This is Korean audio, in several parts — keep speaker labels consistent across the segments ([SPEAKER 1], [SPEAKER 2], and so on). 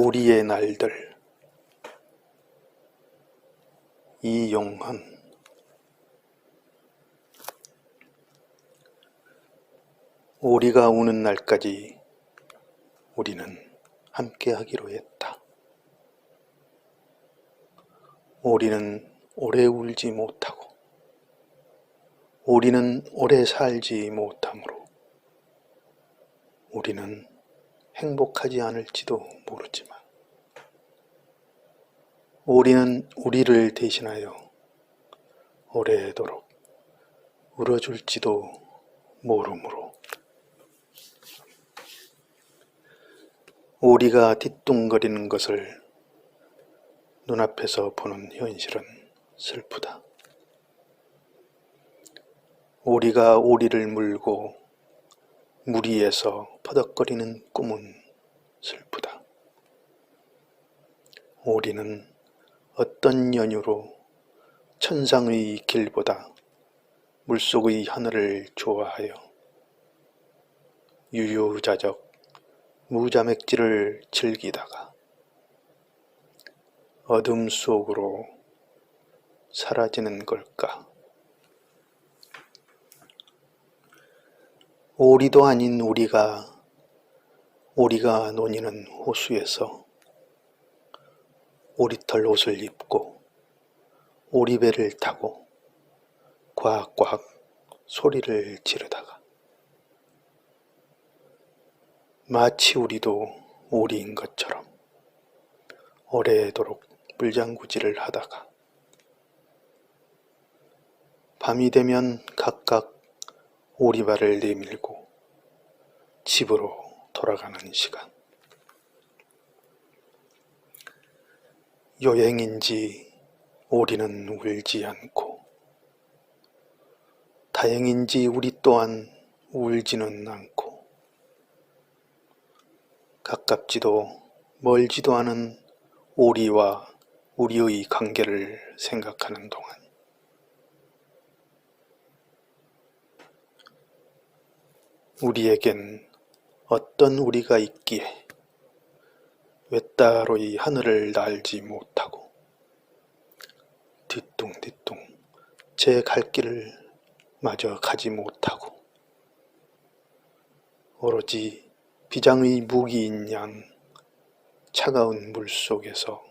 [SPEAKER 1] 우리의 날들 이용헌 우리가 우는 날까지 우리는 함께 하기로 했다. 우리는 오래 울지 못하고 우리는 오래 살지 못하므로 우리는 행복하지 않을지도 모르지만 우리는 우리를 대신하여 오래도록 울어줄지도 모르므로 우리가 뒤뚱거리는 것을 눈앞에서 보는 현실은 슬프다. 우리가 오리를 물고 무리에서 퍼덕거리는 꿈은 슬프다. 오리는 어떤 연유로 천상의 길보다 물속의 하늘을 좋아하여 유유자적 무자맥지를 즐기다가 어둠 속으로 사라지는 걸까? 오리도 아닌 우리가 오리가 논이는 호수에서 오리털 옷을 입고 오리배를 타고 꽉꽉 소리를 지르다가 마치 우리도 오리인 것처럼 오래도록 물장구질을 하다가 밤이 되면 각각 오리발을 내밀고 집으로 돌아가는 시간. 여행인지 오리는 울지 않고 다행인지 우리 또한 울지는 않고 가깝지도 멀지도 않은 오리와 우리의 관계를 생각하는 동안 우리에겐 어떤 우리가 있기에 왜 따로 이 하늘을 날지 못하고 뒤뚱뒤뚱 제 갈 길을 마저 가지 못하고 오로지 비장의 무기인 양 차가운 물 속에서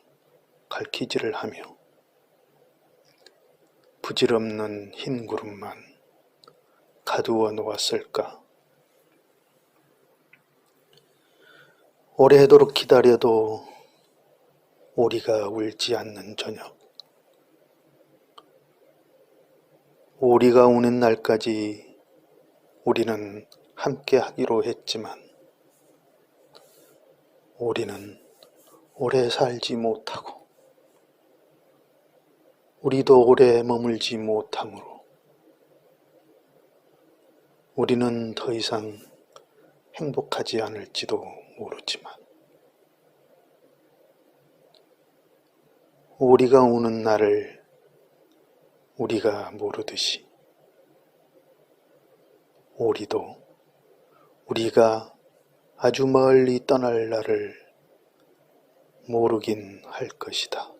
[SPEAKER 1] 갈퀴질을 하며 부질없는 흰 구름만 가두어 놓았을까? 오래도록 기다려도 오리가 울지 않는 저녁. 오리가 우는 날까지 우리는 함께 하기로 했지만 오리는 오래 살지 못하고 우리도 오래 머물지 못하므로 우리는 더 이상 행복하지 않을지도 모르지만 우리가 우는 날을 우리가 모르듯이 우리도 우리가 아주 멀리 떠날 날을 모르긴 할 것이다.